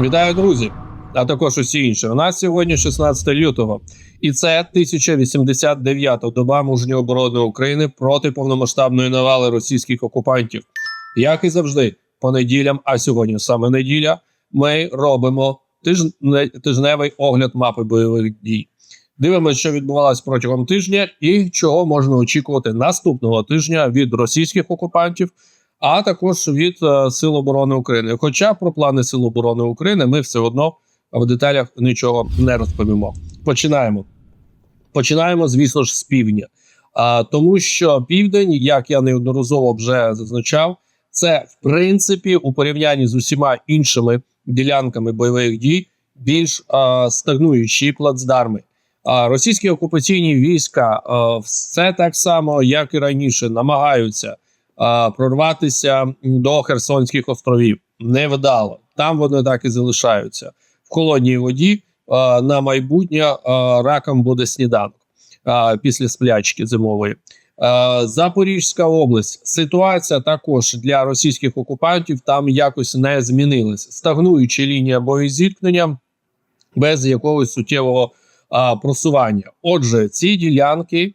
Вітаю, друзі! А також усі інші. У нас сьогодні 16 лютого, і це 1089-та доба мужньої оборони України проти повномасштабної навали російських окупантів. Як і завжди, по неділям, а сьогодні саме неділя, ми робимо тижневий огляд мапи бойових дій. Дивимося, що відбувалось протягом тижня, і чого можна очікувати наступного тижня від російських окупантів а також від е, Сил оборони України. Хоча про плани Сил оборони України ми все одно в деталях нічого не розповімо. Починаємо. Починаємо, звісно ж, з півдня. А, тому що південь, як я неодноразово вже зазначав, це в принципі у порівнянні з усіма іншими ділянками бойових дій більш а, стагнуючі плацдарми. А російські окупаційні війська а, все так само, як і раніше, намагаються прорватися до Херсонських островів. Невдало. Там вони так і залишаються в холодній воді. На майбутнє раком буде сніданок після сплячки зимової. Запорізька область ситуація також для російських окупантів там якось не змінилась. Стагнуюча лінія боєзіткнення без якогось суттєвого а, просування. Отже, ці ділянки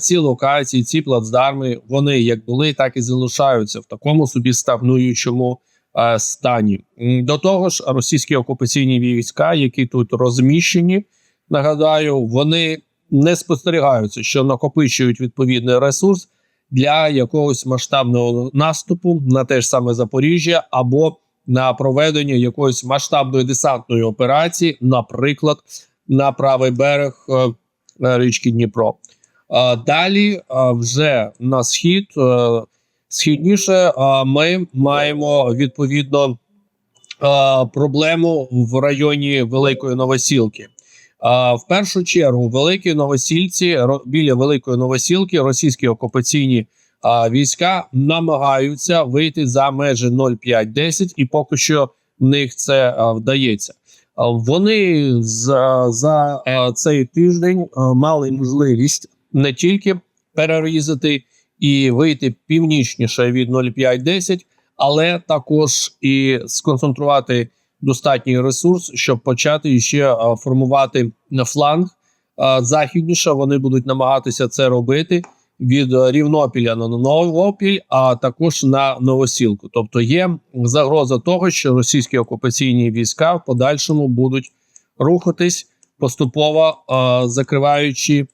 ці локації, ці плацдарми, вони як були, так і залишаються в такому собі стагнуючому стані. До того ж, російські окупаційні війська, які тут розміщені, нагадаю, вони не спостерігаються, що накопичують відповідний ресурс для якогось масштабного наступу на те ж саме Запоріжжя або на проведення якоїсь масштабної десантної операції, наприклад, на правий берег е, річки Дніпро. Далі вже на схід е, східніше ми маємо відповідно проблему в районі Великої Новосілки. В першу чергу, в Великій Новосілці біля Великої Новосілки російські окупаційні війська намагаються вийти за межі 0,5-10 і поки що в них це вдається. Вони за, за цей тиждень мали можливість не тільки перерізати і вийти північніше від 0,5-10, але також і сконцентрувати достатній ресурс, щоб почати ще формувати фланг західніше. Вони будуть намагатися це робити від Рівнопіля на Новопіль, а також на Новосілку. Тобто є загроза того, що російські окупаційні війська в подальшому будуть рухатись поступово закриваючи Е,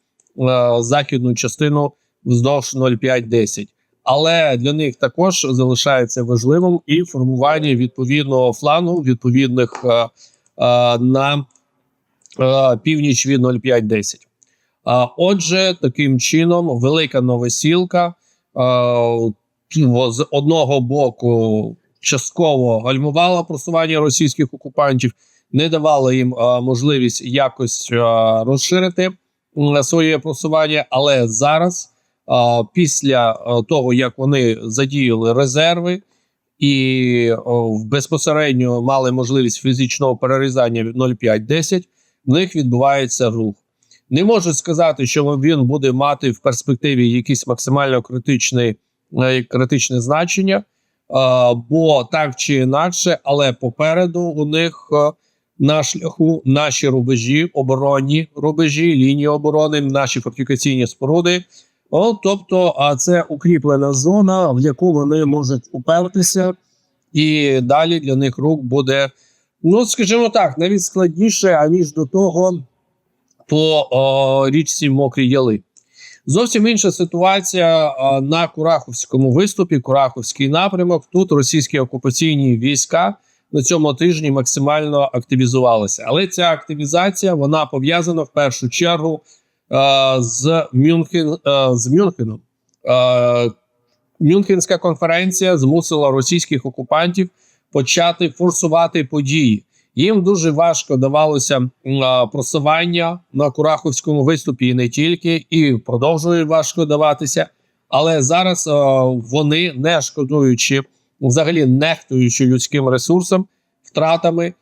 західну частину вздовж 0,5-10. Але для них також залишається важливим і формування відповідного флангу, відповідних е, е, на е, північ від 0,5-10. А отже, таким чином, велика новосілка е, з одного боку частково гальмувала просування російських окупантів, не давала їм е, можливість якось е, розширити своє просування, але зараз, після того як вони задіяли резерви і безпосередньо мали можливість фізичного перерізання від 0,5-10, в них відбувається рух. Не можу сказати, що він буде мати в перспективі якісь максимально критичне, критичне значення, бо так чи інакше, але попереду у них. На шляху наші рубежі, оборонні рубежі, лінії оборони, наші фортифікаційні споруди. О, тобто, а це укріплена зона, в яку вони можуть упертися, і далі для них рук буде, ну скажімо так, навіть складніше аніж до того по о, річці Мокрі Яли. Зовсім інша ситуація о, на Кураховському виступі, Кураховський напрямок. Тут російські окупаційні війська на цьому тижні максимально активізувалися. Але ця активізація вона пов'язана в першу чергу е, з Мюнхен е, з Мюнхеном. Е, Мюнхенська конференція змусила російських окупантів почати форсувати події. Їм дуже важко давалося е, просування на Кураховському виступі і не тільки, і продовжує важко даватися. Але зараз е, вони не шкодуючи взагалі нехтуючи людським ресурсом, втратами,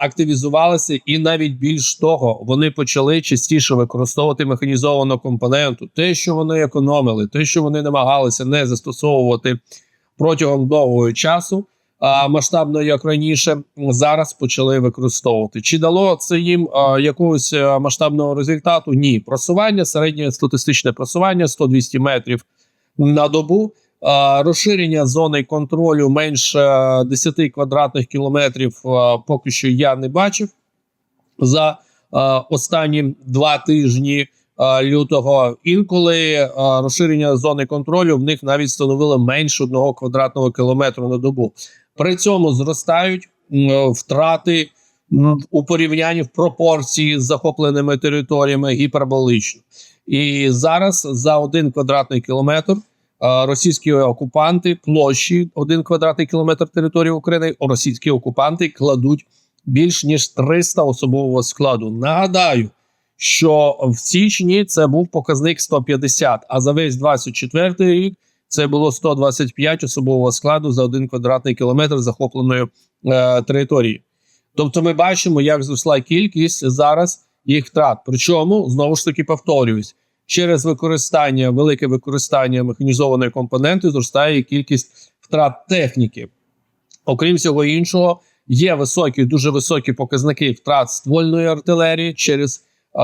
активізувалися, і навіть більш того, вони почали частіше використовувати механізовану компоненту. Те, що вони економили, те, що вони намагалися не застосовувати протягом довгого часу, а, масштабно, як раніше, зараз почали використовувати. Чи дало це їм а, якогось а, масштабного результату? Ні, просування, середнє статистичне просування 100-200 метрів на добу. Розширення зони контролю менше 10 квадратних кілометрів поки що я не бачив за останні два тижні лютого. Інколи розширення зони контролю в них навіть становило менше одного квадратного кілометру на добу. При цьому зростають втрати у порівнянні в пропорції з захопленими територіями гіперболично. І зараз за один квадратний кілометр російські окупанти площі один квадратний кілометр території України. Російські окупанти кладуть більш ніж 300 особового складу. Нагадаю, що в січні це був показник 150, а за весь 24 рік це було 125 особового складу за один квадратний кілометр захопленої е, території. Тобто, ми бачимо, як зросла кількість зараз їх втрат. Причому знову ж таки повторююсь, через використання, велике використання механізованої компоненти зростає кількість втрат техніки. Окрім всього іншого, є високі, дуже високі показники втрат ствольної артилерії через е,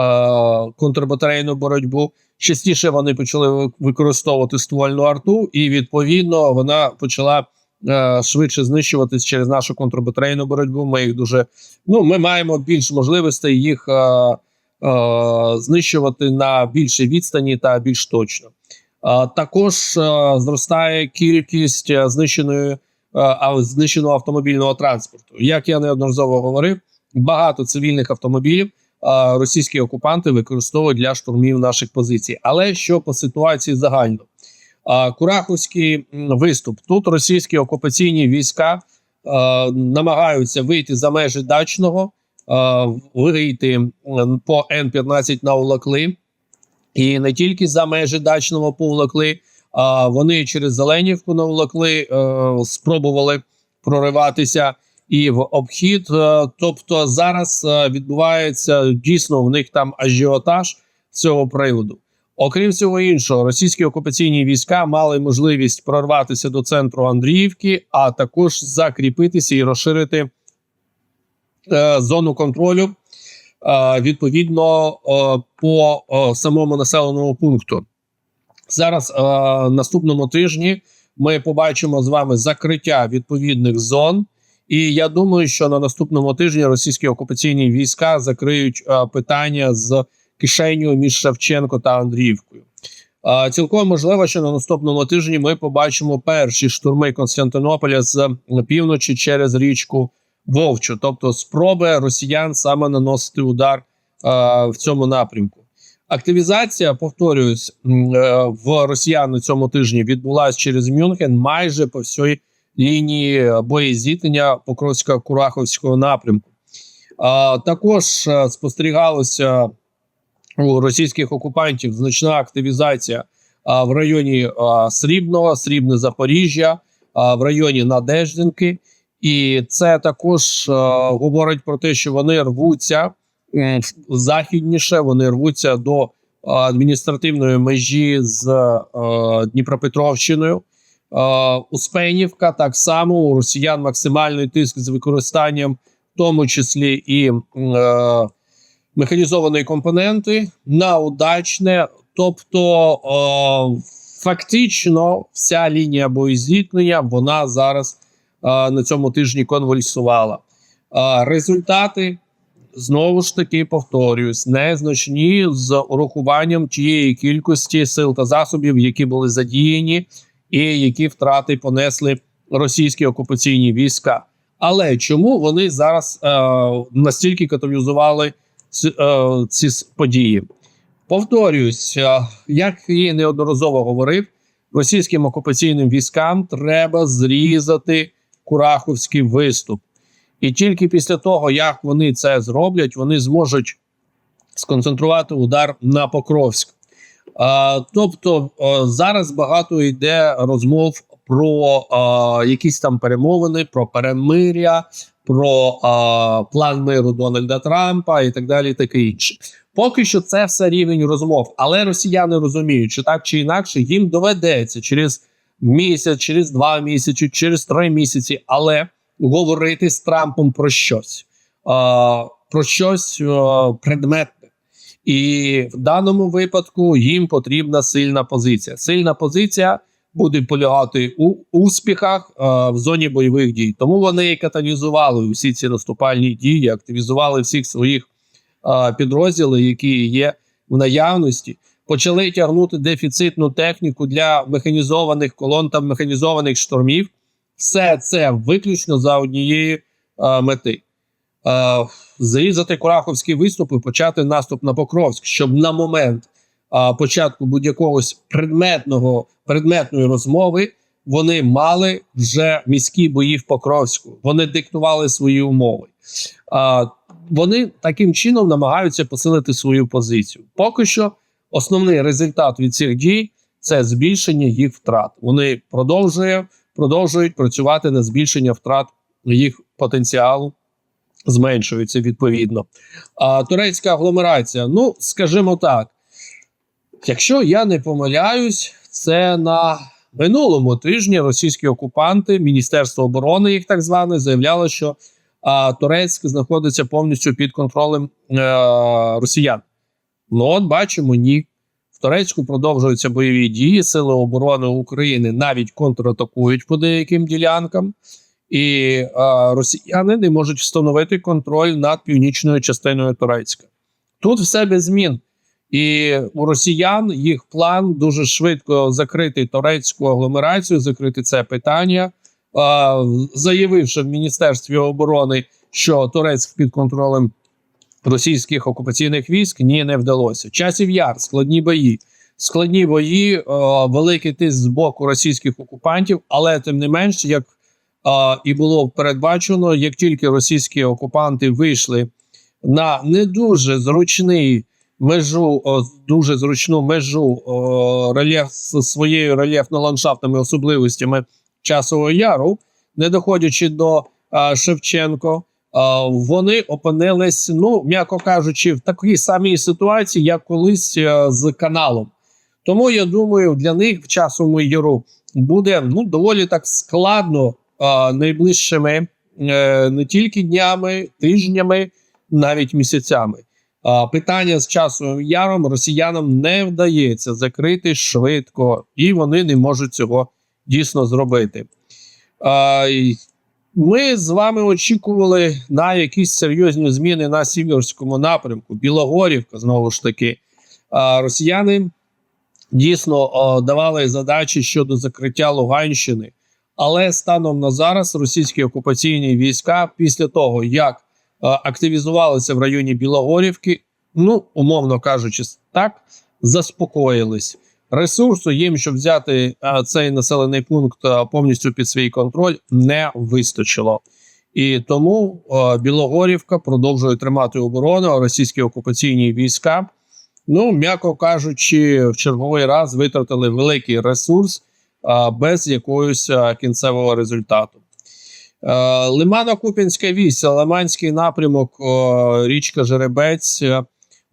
контрбатарейну боротьбу. Частіше вони почали використовувати ствольну арту, і відповідно вона почала е, швидше знищуватись через нашу контрбатарейну боротьбу. Ми їх дуже ну ми маємо більш можливостей їх е, е, знищувати на більшій відстані та більш точно. Е, також е, зростає кількість е, знищеної е, знищеного автомобільного транспорту. Як я неодноразово говорив, багато цивільних автомобілів російські окупанти використовують для штурмів наших позицій. Але що по ситуації загально? Кураховський виступ. Тут російські окупаційні війська намагаються вийти за межі дачного, вийти по Н-15 на Улакли. І не тільки за межі дачного повлекли, а вони через Зеленівку навлекли, е, спробували прориватися і в обхід. Е, тобто зараз е, відбувається дійсно в них там ажіотаж цього приводу. Окрім всього іншого, російські окупаційні війська мали можливість прорватися до центру Андріївки, а також закріпитися і розширити е, зону контролю е, відповідно е, по е, самому населеному пункту. Зараз е, наступному тижні ми побачимо з вами закриття відповідних зон. І я думаю, що на наступному тижні російські окупаційні війська закриють е, питання з кишеню між Шевченко та Андріївкою. Е, цілком можливо, що на наступному тижні ми побачимо перші штурми Константинополя з півночі через річку Вовчу, тобто спроби росіян саме наносити удар е, в цьому напрямку. Активізація, повторююсь, е, в росіян на цьому тижні відбулася через Мюнхен майже по всій лінії боєзіткнення Покровсько-Кураховського напрямку. Також е, спостерігалося у російських окупантів значна активізація в районі Срібного, Срібне Запоріжжя, в районі Надеждинки. І це також е, говорить про те, що вони рвуться в- західніше, вони рвуться до е, адміністративної межі з е, Дніпропетровщиною. Е, Успенівка так само у росіян максимальний тиск з використанням, в тому числі і е, механізованої компоненти на удачне. Тобто, е, фактично, вся лінія боєзіткнення вона зараз е, на цьому тижні конвульсувала. Результати знову ж таки повторююсь, незначні з урахуванням тієї кількості сил та засобів, які були задіяні, і які втрати понесли російські окупаційні війська. Але чому вони зараз е, настільки каталізували ці, е, ці події? Повторююсь, е, як і неодноразово говорив, російським окупаційним військам треба зрізати Кураховський виступ. І тільки після того, як вони це зроблять, вони зможуть сконцентрувати удар на Покровськ. А, тобто а, зараз багато йде розмов про а, якісь там перемовини, про перемиря, про а, план миру Дональда Трампа і так далі, таке інше. Поки що це все рівень розмов, але росіяни розуміють, що так чи інакше їм доведеться через місяць, через два місяці, через три місяці, але говорити з Трампом про щось, про щось предметне. І в даному випадку їм потрібна сильна позиція. Сильна позиція буде полягати у успіхах в зоні бойових дій. Тому вони і каталізували усі ці наступальні дії, активізували всіх своїх підрозділів, які є в наявності. Почали тягнути дефіцитну техніку для механізованих колон та механізованих штурмів. Все це виключно за однієї а, мети. А, зарізати Кураховський виступ і почати наступ на Покровськ, щоб на момент а, початку будь-якого предметного предметної розмови вони мали вже міські бої в Покровську. Вони диктували свої умови. А, вони таким чином намагаються посилити свою позицію. Поки що основний результат від цих дій це збільшення їх втрат. Вони продовжує, продовжують працювати на збільшення втрат їх потенціалу. Зменшується відповідно. А турецька агломерація, ну скажімо так, якщо я не помиляюсь, це на минулому тижні російські окупанти, Міністерство оборони, їх так зване, заявляло, що а, Турецьк знаходиться повністю під контролем е, росіян. Ну, от бачимо, ні. В Турецьку продовжуються бойові дії. Сили оборони України навіть контратакують по деяким ділянкам, і е, росіяни не можуть встановити контроль над північною частиною Турецька. Тут все без змін. І у росіян їх план дуже швидко закрити турецьку агломерацію, закрити це питання, заявивши в Міністерстві оборони, що Турецьк під контролем російських окупаційних військ ні, не вдалося. Часів яр, складні бої, складні бої, е, великий тиск з боку російських окупантів, але тим не менш, як е, і було передбачено, як тільки російські окупанти вийшли на не дуже зручний межу, о, дуже зручну межу о, рельєф з своєю рельєфно-ландшафтними особливостями часового яру, не доходячи до а, Шевченко. Вони опинились, ну м'яко кажучи, в такій самій ситуації, як колись з каналом. Тому я думаю, для них в часовому яру буде ну доволі так складно найближчими е, не тільки днями, тижнями, навіть місяцями. Питання з часовим яром росіянам не вдається закрити швидко, і вони не можуть цього дійсно зробити. Ми з вами очікували на якісь серйозні зміни на сіверському напрямку. Білогорівка, знову ж таки. Росіяни дійсно давали задачі щодо закриття Луганщини. Але станом на зараз російські окупаційні війська, після того як активізувалися в районі Білогорівки, ну умовно кажучи, так заспокоїлись. Ресурсу їм, щоб взяти е, цей населений пункт е, повністю під свій контроль, не вистачило. І тому е, Білогорівка продовжує тримати оборону, а російські окупаційні війська, ну м'яко кажучи, в черговий раз витратили великий ресурс без якогось кінцевого результату. Лимано-Купінська вісь, Лиманський напрямок, річка Жеребець.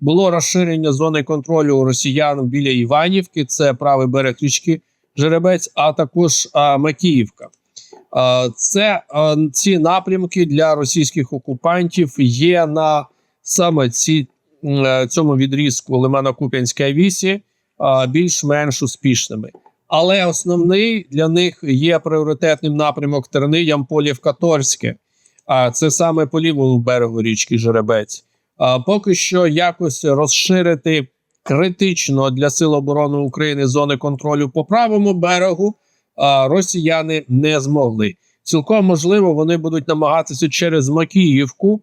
Було розширення зони контролю росіян біля Іванівки, це правий берег річки Жеребець, а також а, Макіївка. Е, Це е, ці напрямки для російських окупантів є на саме ці, е, цьому відрізку Лимано-Куп'янської вісі більш-менш успішними. Але основний для них є пріоритетним напрямок Терни Ямполів Каторське. А це саме по лівому берегу річки Жеребець. Поки що якось розширити критично для Сил оборони України зони контролю по правому берегу росіяни не змогли. Цілком можливо, вони будуть намагатися через Макіївку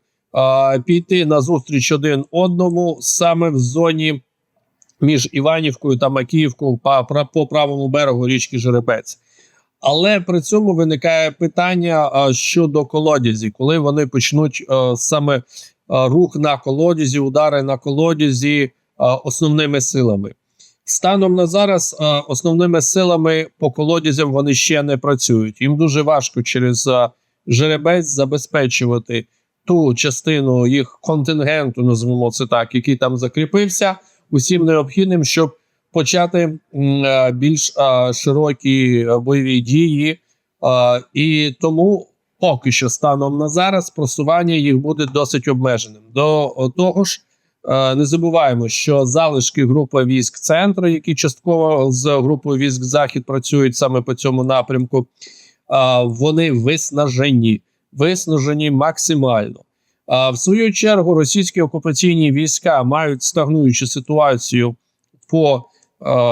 піти на зустріч один одному саме в зоні між Іванівкою та Макіївкою по, правому берегу річки Жеребець. Але при цьому виникає питання щодо колодязі, коли вони почнуть саме рух на колодязі, удари на колодязі основними силами. Станом на зараз основними силами по колодязям вони ще не працюють. Їм дуже важко через жеребець забезпечувати ту частину їх контингенту, назвемо це так, який там закріпився, усім необхідним, щоб почати більш широкі бойові дії, і тому поки що станом на зараз просування їх буде досить обмеженим. До того ж, е, не забуваємо, що залишки групи військ центру, які частково з групою військ захід працюють саме по цьому напрямку, е, вони виснажені, виснажені максимально. А в свою чергу російські окупаційні війська мають стагнуючу ситуацію по е,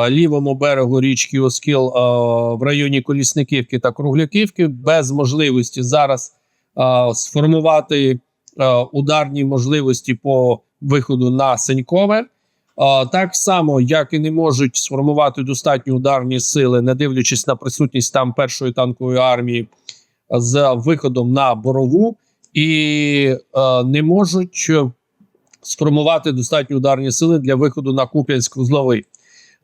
лівому берегу річки Оскіл в районі Колісниківки та Кругляківки, без можливості зараз сформувати ударні можливості по виходу на Сенькове. Так само, як і не можуть сформувати достатні ударні сили, не дивлячись на присутність там першої танкової армії з виходом на борову, і не можуть сформувати достатні ударні сили для виходу на Куп'янськ-Вузловий.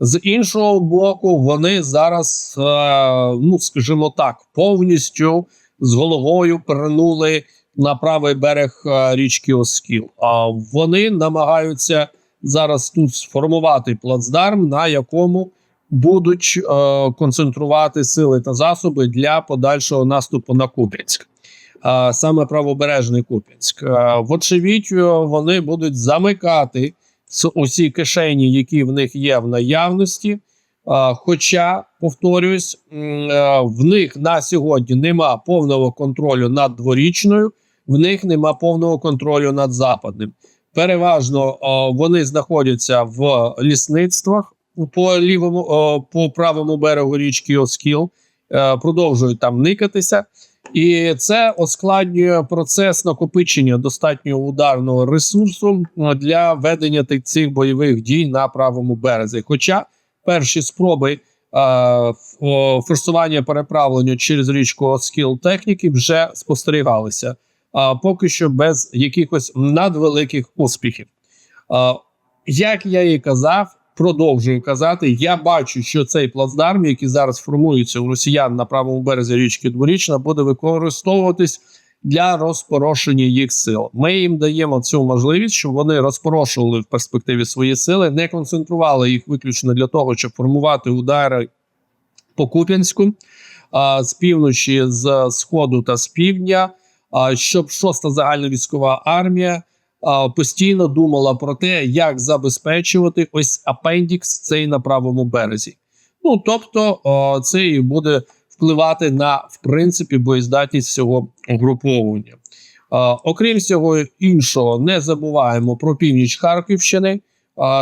З іншого боку, вони зараз, е, ну скажімо так, повністю з головою перенули на правий берег е, річки Оскіл. А вони намагаються зараз тут сформувати плацдарм, на якому будуть е, концентрувати сили та засоби для подальшого наступу на Куп'янськ. Саме правобережний Куп'янськ. Вочевидь, вони будуть замикати усі кишені, які в них є в наявності. Хоча, повторюсь, е, в них на сьогодні нема повного контролю над дворічною, в них нема повного контролю над западним. Переважно вони знаходяться в лісництвах по лівому, по правому берегу річки Оскіл, е, продовжують там никатися. І це ускладнює процес накопичення достатньо ударного ресурсу е, для ведення цих бойових дій на правому березі. Хоча перші спроби е, форсування переправлення через річку Оскіл техніки вже спостерігалися, а поки що без якихось надвеликих успіхів. Е, як я і казав, продовжую казати, я бачу, що цей плацдарм, який зараз формується у росіян на правому березі річки Дворічна, буде використовуватись для розпорошення їх сил. Ми їм даємо цю можливість, щоб вони розпорошували в перспективі свої сили, не концентрували їх виключно для того, щоб формувати удари по Куп'янську з півночі, з сходу та з півдня, а, щоб шоста загальна військова армія постійно думала про те, як забезпечувати ось апендікс цей на правому березі. Ну тобто, це і буде впливати на в принципі боєздатність всього угруповання. А, окрім всього іншого, не забуваємо про північ Харківщини.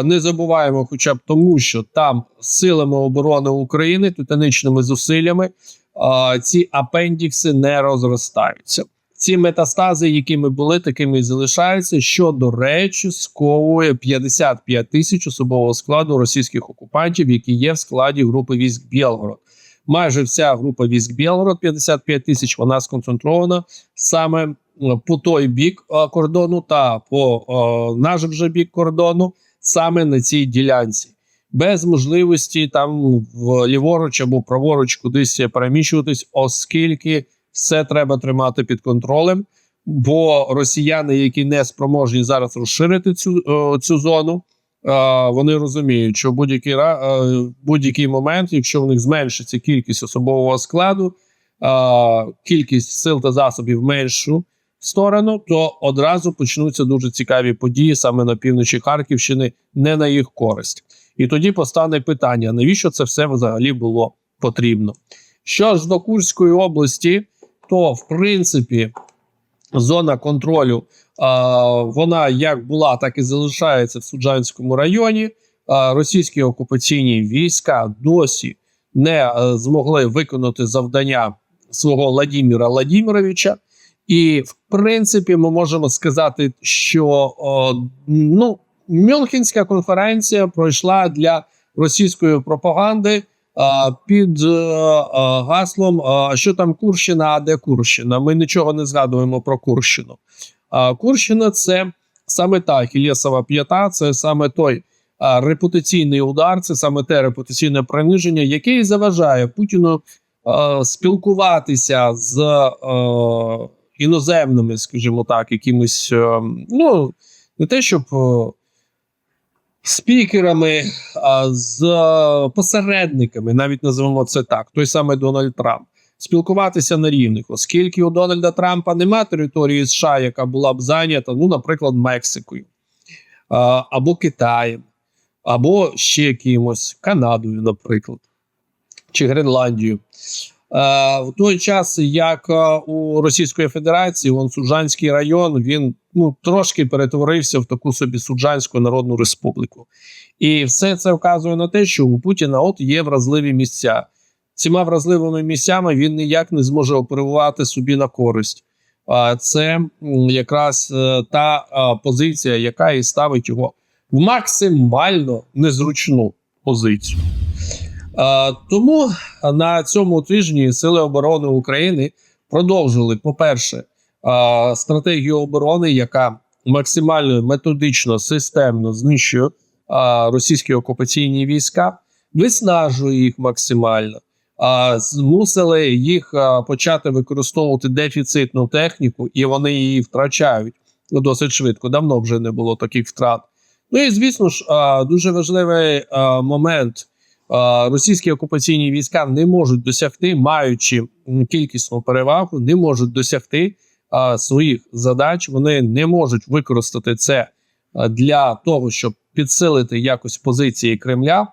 Не забуваємо, хоча б тому, що там силами оборони України титанічними зусиллями ці апендікси не розростаються. Ці метастази, якими були, такими і залишаються. Що до речі, сковує 55 тисяч особового складу російських окупантів, які є в складі групи військ Білгород. Майже вся група військ Білгород, 55 тисяч, вона сконцентрована саме е, по той бік е, кордону та по е, наш вже бік кордону, саме на цій ділянці. Без можливості там в ліворуч або праворуч кудись переміщуватись, оскільки все треба тримати під контролем. Бо росіяни, які не спроможні зараз розширити цю, е, цю зону, е, вони розуміють, що будь-який, е, будь-який момент, якщо в них зменшиться кількість особового складу, е, кількість сил та засобів меншу сторону, то одразу почнуться дуже цікаві події саме на півночі Харківщини, не на їх користь. І тоді постане питання: навіщо це все взагалі було потрібно? Що ж до Курської області, то в принципі зона контролю а, вона як була, так і залишається в Суджанському районі. А, російські окупаційні війська досі не е, змогли виконати завдання свого Владіміра Владіміровича. І в принципі, ми можемо сказати, що о, ну, Мюнхенська конференція пройшла для російської пропаганди а, під е, гаслом: що там Курщина, а де Курщина. Ми нічого не згадуємо про Курщину. Курщина це саме та Ахілєсова п'ята, це саме той репутаційний удар, це саме те репутаційне приниження, яке і заважає Путіну спілкуватися з іноземними, скажімо так, якимись, е, ну не те, щоб е, спікерами, з посередниками, навіть називаємо це так, той самий Дональд Трамп, спілкуватися на рівних, оскільки у Дональда Трампа нема території США, яка була б зайнята, ну, наприклад, Мексикою або Китаєм, або ще кимось, Канадою, наприклад, чи Гренландією. В той час, як у Російської Федерації, вон Суджанський район, він ну трошки перетворився в таку собі Суджанську Народну Республіку, і все це вказує на те, що у Путіна от є вразливі місця. Цими вразливими місцями він ніяк не зможе оперувати собі на користь. А це якраз е, та позиція, яка і ставить його в максимально незручну позицію. Тому на цьому тижні Сили оборони України продовжили, по-перше, стратегію оборони, яка максимально методично, системно знищує російські окупаційні війська, виснажує їх максимально. е, Змусили їх почати використовувати дефіцитну техніку, і вони її втрачають досить швидко. Давно вже не було таких втрат. Ну і звісно ж, дуже важливий момент. Російські окупаційні війська не можуть досягти, маючи кількісну перевагу, не можуть досягти е, своїх задач. Вони не можуть використати це е, для того, щоб підсилити якось позиції Кремля.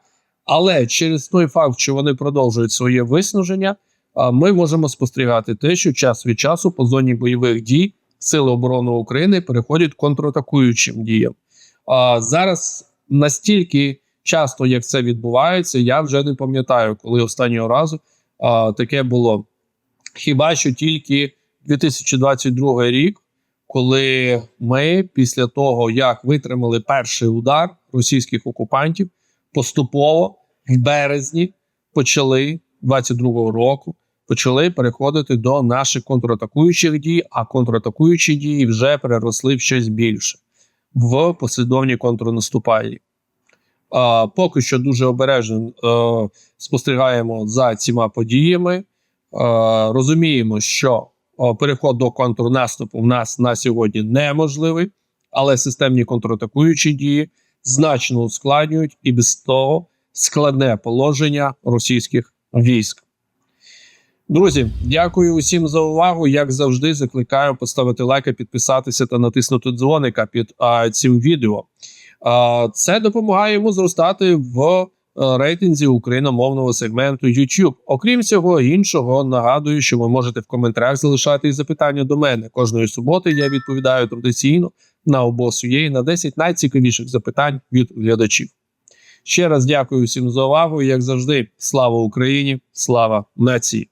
Але через той факт, що вони продовжують своє виснаження, е, ми можемо спостерігати те, що час від часу по зоні бойових дій Сили оборони України переходять контратакуючим діям. А зараз настільки часто, як це відбувається, я вже не пам'ятаю, коли останнього разу а, таке було. Хіба що тільки 2022 рік, коли ми після того, як витримали перший удар російських окупантів, поступово в березні почали 22 року. Почали переходити до наших контратакуючих дій, а контратакуючі дії вже переросли в щось більше в послідовні контрнаступальні. Поки що дуже обережно е, спостерігаємо за цими подіями. Е, розуміємо, що переход до контрнаступу в нас на сьогодні неможливий, але системні контратакуючі дії значно ускладнюють і без того складне положення російських військ. Друзі, дякую усім за увагу. Як завжди, закликаю поставити лайк, підписатися та натиснути дзвоника під а, цим відео. А, це допомагає йому зростати в рейтинзі україномовного сегменту YouTube. Окрім цього іншого, нагадую, що ви можете в коментарях залишати запитання до мене. Кожної суботи я відповідаю традиційно на обосує на 10 найцікавіших запитань від глядачів. Ще раз дякую всім за увагу. Як завжди, слава Україні, слава нації.